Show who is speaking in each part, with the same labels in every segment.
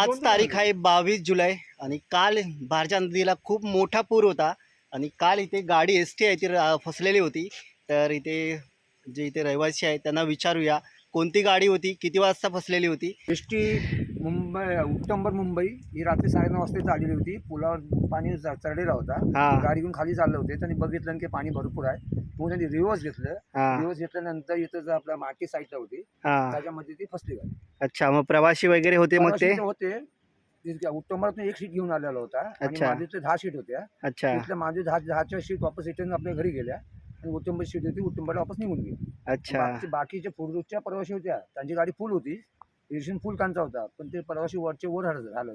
Speaker 1: आज तारीख आहे बावीस जुलै आणि काल भारजा नदीला खूप मोठा पूर होता आणि काल इथे गाडी एस टी आहे ती फसलेली होती. तर इथे जे इथे रहिवासी आहेत त्यांना विचारूया कोणती गाडी होती किती वाजता फसलेली होती?
Speaker 2: एस टी मुंबई उत्तंबर मुंबई ही रात्री साडेनऊ वाजता इथं आलेली होती. पुलावर पाणी च- चढलेला होता.
Speaker 1: हा.
Speaker 2: गाडी घेऊन खाली चालले होते. त्यांनी बघितलं की पाणी भरपूर आहे. म्हणून त्यांनी रिव्हर्स घेतलं.
Speaker 1: हा.
Speaker 2: रिव्हर्स घेतल्यानंतर इथं जर आपल्या मार्केट साईडला होती
Speaker 1: हा.
Speaker 2: त्याच्यामध्ये ती फसली गाडी
Speaker 1: अच्छा मग प्रवासी वगैरे होते मग ते?
Speaker 2: प्रवासी होते. ते उत्तमरातून एक सीट घेऊन आलेला होता. आणि
Speaker 1: अच्छा.
Speaker 2: माझे दहा सीट होत्या.
Speaker 1: अच्छा.
Speaker 2: तिथल्या माझे दहा दहाच्या सीट वापस रिटर्न आपल्या घरी गेल्या. आणि उत्तम सीट होती उत्तमला वापस निघून गेली.
Speaker 1: अच्छा.
Speaker 2: बाकी बाकीचे प्रवासी होत्या. त्यांची गाडी फुल होती. रिलेशन फुल त्यांचा होता पण ते प्रवासी वरचे वर झालं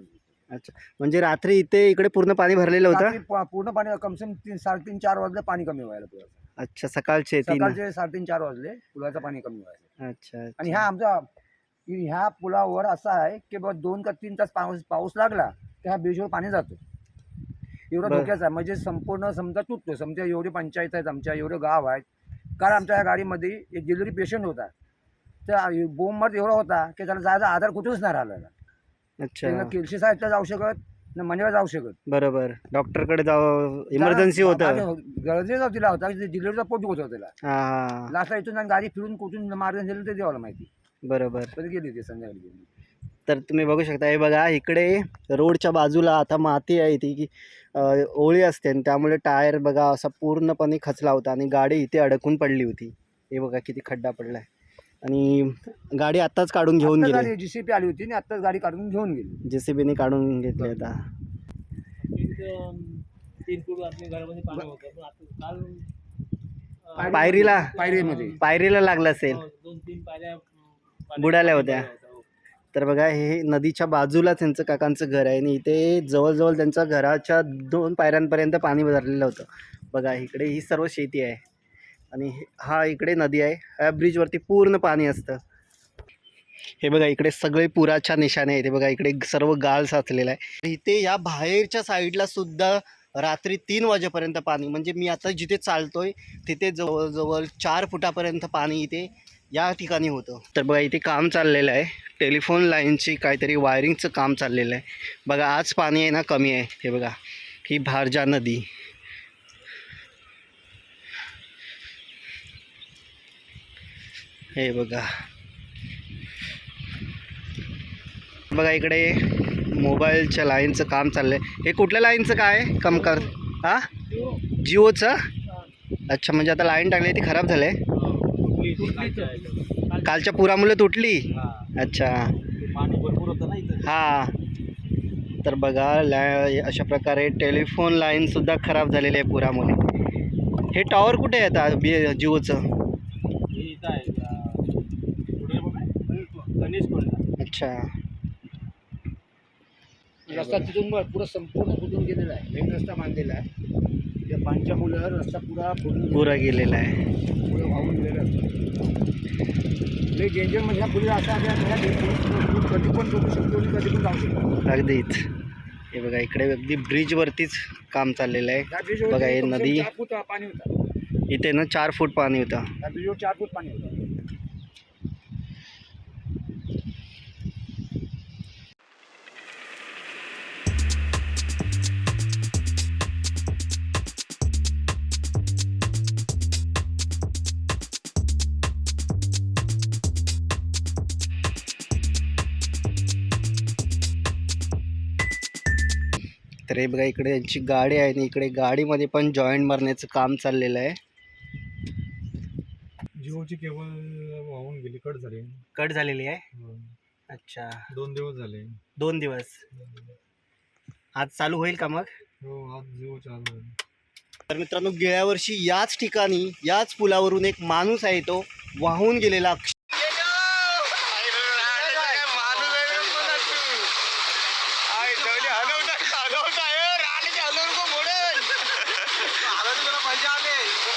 Speaker 1: अच्छा. म्हणजे रात्री इथे इकडे पूर्ण पाणी भरलेलं होतं?
Speaker 2: रात्री प- पूर्ण पाणी कमसे कम तीन साडेतीन चार वाजले पाणी कमी व्हायला पुलाचं.
Speaker 1: अच्छा सकाळचे तीन
Speaker 2: सकाळचे साडेतीन चार वाजले पुलाचं पाणी कमी व्हायला.
Speaker 1: अच्छा
Speaker 2: आणि ह्या आमचा ह्या पुलावर असा आहे की बाबा दोन का तीन तास पाऊस पाऊस लागला तर ह्या ब्रिजवर पाणी जातो. एवढा
Speaker 1: बरं.
Speaker 2: धोक्याचा आहे. म्हणजे संपूर्ण समजा तुटतो समजा एवढे पंचायत आहेत आमच्या एवढे गाव आहेत. कारण आमच्या ह्या गाडीमध्ये एक डिलिव्हरी पेशंट होता. तर बोंबमध एवढा होता की त्याला जायचा आधार कुठेच नाही राहिला.
Speaker 1: अच्छा.
Speaker 2: ना साईडला जाऊ शकत ना मंडळा जाऊ शकत.
Speaker 1: बरोबर. डॉक्टरकडे जाऊ इमर्जन्सी होतं.
Speaker 2: गरजेचा तिला होता डिलिव्हरीचा पोट होता त्याला
Speaker 1: हा हा.
Speaker 2: लास्टला इथून गाडी फिरून कुठून मार्ग दिलं ते देवाला माहिती.
Speaker 1: बरोबर.
Speaker 2: गेली ते संध्याकाळी
Speaker 1: तर तुम्ही बघू शकता हे बघा इकडे रोडच्या बाजूला आता माती आहे इथे की ओळी असते आणि त्यामुळे टायर बघा असा पूर्णपणे खचला होता आणि गाडी इथे अडकून पडली होती. हे बघा किती खड्डा पडलाय. आणि गाडी आत्ताच काढून घेऊन गेली.
Speaker 2: गाडी जीसीपी आली होती आणि आत्ताच गाडी काढून घेऊन गेली.
Speaker 1: जे सी बीने काढून घेतली आता.
Speaker 3: तीन फूट आपल्या घरामध्ये पाणी होतं पण आता काल अं,
Speaker 1: पायरीला.
Speaker 2: पायरीमध्ये.
Speaker 1: पायरीला लागलं असेल.
Speaker 3: दोन तीन पायऱ्या
Speaker 1: बुडाल्या होत्या. तर बघा हे नदीच्या बाजूला त्यांचं काकांचं घर आहे आणि इथे जवळजवळ त्यांच्या घराच्या दोन पायऱ्यांपर्यंत पाणी भरलेलं होतं. बघा इकडे ही सर्व शेती आहे. आणि हे- हा इकडे नदी आहे. ह्या ब्रिजवरती पूर्ण पाणी असतं. हे बघा इकडे सगळे पुराच्या निशाणे आहेत. हे बघा इकडे सर्व गाळ साचलेला आहे. इथे या बाहेरच्या साईडला सुद्धा रात्री तीन वाजेपर्यंत पाणी म्हणजे मी आता जिथे चालतोय तिथे जवळजवळ चार फुटापर्यंत पाणी इथे या ठिकाणी होतं. तर बघा इथे काम चाललेलं आहे. टेलिफोन लाईनची काहीतरी वायरिंगचं काम चाललेलं आहे. बघा आज पाणी आहे ना कमी आहे. हे बघा ही भारजा नदी. हे बघा. बघा इकडे मोबाईलच्या लाईनचं काम चाललंय. हे कुठल्या लाईनचं काय? कम कर हा? जिओचं? अच्छा म्हणजे आता लाईन टाकली ती खराब झाली. आहे
Speaker 3: कालच्या
Speaker 1: पुरामुळे तुटली? अच्छा.
Speaker 3: हां.
Speaker 1: हा तर बघा ला अशा प्रकारे टेलिफोन लाईनसुद्धा खराब झालेली आहे पुरामुळे. हे टॉवर कुठे आहे आता? बी जिओचं
Speaker 3: हे इथं आहे अं, कुठे बघा? गणेश कोल्हा
Speaker 1: अच्छा.
Speaker 2: रस्ता तिथून पुरा संपूर्ण फुटून गेलेला आहे. मेन रस्ता बांधलेला आहे. त्या पाणच्या मुलं रस्ता पुरा फुटून
Speaker 1: पुरा गेलेला आहे.
Speaker 2: पुढे वाहून गेलेला लई डेंजर म्हणजे ह्या पुढे असा आहे, ह्या डेंजर कधी पण शकतो आणि कधी पण जाऊ शकतो.
Speaker 1: अगदीच. हे बघा इकडे अगदी ब्रिजवरतीच काम चाललेलं आहे. बघा, हे नदी-
Speaker 2: चार फूट पाणी होतं.
Speaker 1: इथे ना चार फूट पाणी होतं.
Speaker 2: त्या ब्रिजवर चार फूट पाणी होतं.
Speaker 1: तर हे बघा इकडे यांची गाडी आहे आणि इकडे गाडीमध्ये पण जॉईंट मारण्याचं काम चाललेलं आहे.
Speaker 4: जिओची केबल वाहून गेली कट झाली.
Speaker 1: कट झालेली आहे?
Speaker 4: हो.
Speaker 1: अच्छा.
Speaker 4: दोन दिवस झाले.
Speaker 1: दोन दिवस. आज चालू होईल का मग?
Speaker 4: हो आज जिओ चालू आहे.
Speaker 1: तर मित्रांनो गेल्या वर्षी याच ठिकाणी याच पुलावरून एक माणूस आहे तो वाहून गेलेला.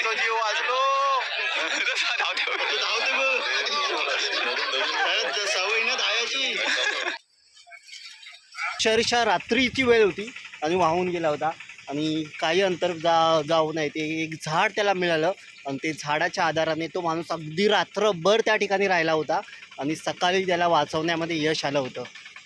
Speaker 5: दाखवतो जीव वाचलो. धावते बघ सवय ना धावायची
Speaker 1: अक्षरशः रात्रीची वेळ होती आणि वाहून गेला होता. आणि काही अंतर जा जाऊ नये ते एक झाड त्याला मिळालं. आणि ते झाडाच्या आधाराने तो माणूस अगदी रात्रभर त्या ठिकाणी राहिला होता. आणि सकाळी त्याला वाचवण्यामध्ये यश आलं होतं.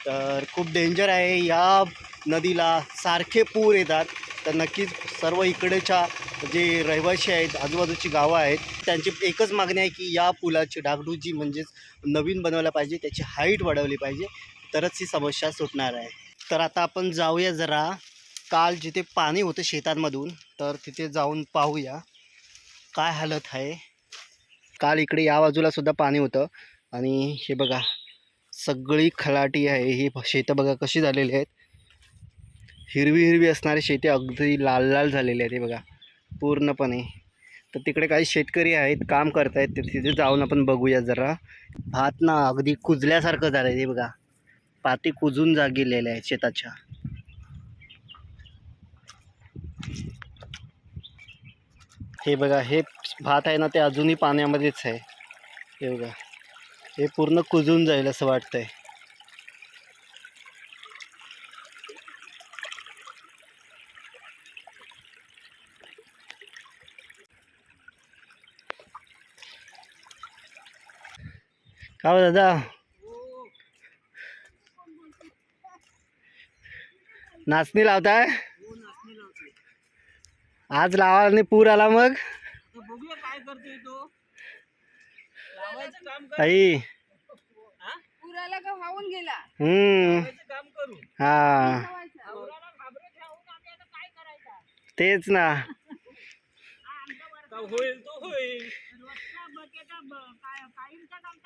Speaker 1: तर खूप डेंजर आहे. या नदीला सारखे पूर येतात. तर नक्कीच सर्व इकडेच्या जे रहिवासी आहेत आजूबाजूची गावं आहेत त्यांची एकच मागणी आहे की या पुलाची डागडूजी म्हणजेच नवीन बनवल्या पाहिजे त्याची हाईट वाढवली पाहिजे तरच ही समस्या सुटणार आहे. तर आता आपण जाऊया जरा. काल जिथे पाणी होतं शेतांमधून तर तिथे जाऊन पाहूया. काय हालत आहे? काल इकडे या बाजूलासुद्धा पाणी होतं. आणि हे बघा सगळी खलाटी आहे. ही शेतं बघा कशी झालेली आहेत. हिरवी हिरवी असणारी शेती अगदी लाल लाल झालेली आहे ते बघा पूर्णपणे. तर तिकडे काही शेतकरी आहेत काम करतायत ते तिथे जाऊन आपण बघूया जरा. भात ना अगदी कुजल्यासारखं झालं आहे ते बघा. पाती कुजून जा गेलेल्या आहेत शेताच्या. हे बघा हे भात आहे ना ते अजूनही पाण्यामध्येच आहे. हे बघा हे पूर्ण कुजून जाईल असं वाटतंय. का हो दादा नाचणी लावताय? आज लावा आणि पूर आला मग. आई.
Speaker 6: का वाहून गेला
Speaker 1: हम्म. हा. तेच ना.
Speaker 3: होईल तो होईल पाऊस पण भरपूर येतो, करणार काय
Speaker 6: पुरण नेलं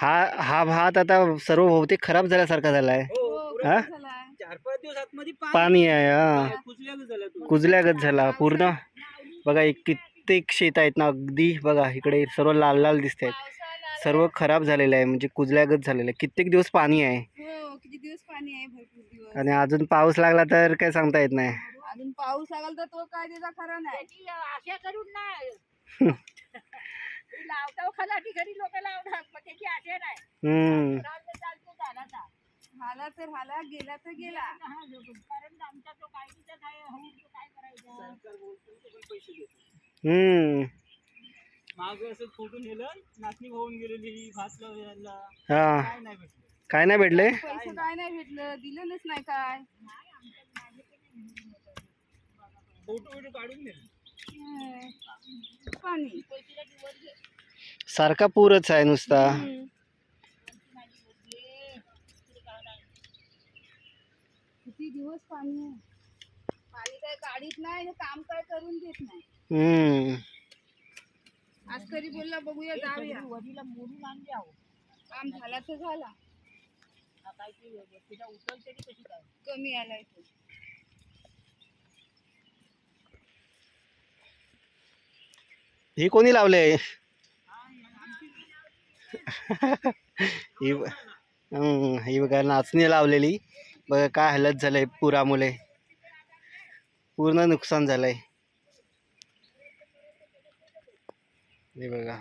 Speaker 1: हा हा भात आता सर्व बहुतेक खराब झाल्यासारखा झाला आहे
Speaker 3: हो
Speaker 6: हो,
Speaker 1: हा?
Speaker 6: झालाय.
Speaker 1: पाणी आहे हा. कुजल्यागत झाला पूर्ण. बघा एक कित्येक शेत आहेत ना अगदी बघा इकडे सर्व लाल लाल दिसत आहेत सर्व खराब झालेलं आहे म्हणजे कुजल्यागत झालेलं आहे. कित्येक दिवस पाणी आहे.
Speaker 6: हो किती दिवस पाणी आहे भरपूर दिवस.
Speaker 1: आणि अजून पाऊस लागला तर काय सांगता येत नाही.
Speaker 6: अजून पाऊस लागला तर तो काय त्याचा खरा नाही.
Speaker 7: आशा करून नाही. लावता खलाटी घरी लोक लावतात पण त्याची आशा नाही चालतं चालतं झाला.
Speaker 6: हाला तर हाला गेला तर गेला
Speaker 7: कारण आमचा तो काय तिथं काय होऊ तो काय करायचा?
Speaker 3: माग असं फोटो नेलं नाचणी वाहून गेलेली भात लावायला
Speaker 1: हा.
Speaker 3: काय नाही भेटलं.
Speaker 1: काय नाही भेटले?
Speaker 6: पैसे काय नाही. भेटलं दिलंच नाही काय.
Speaker 3: फोटो काढून नेले.
Speaker 6: हं. पाणी
Speaker 1: सारखा पूरच आहे नुसता.
Speaker 6: किती दिवस पाणी आहे? पाणी काय गाडीत नाही आणि काम काय करून देत नाही.
Speaker 1: हम्म.
Speaker 6: आज तरी बोलला बघूया जाऊया.
Speaker 7: वडीला मोडून आणले आहो
Speaker 6: काम झाला तर झाला. कमी आलाय तो.
Speaker 1: हे कोणी लावले ही ही बघा नाचणी लावलेली. बघा काय हालत झालंय पुरामुळे. पूर्ण नुकसान झालंय. हे बघा.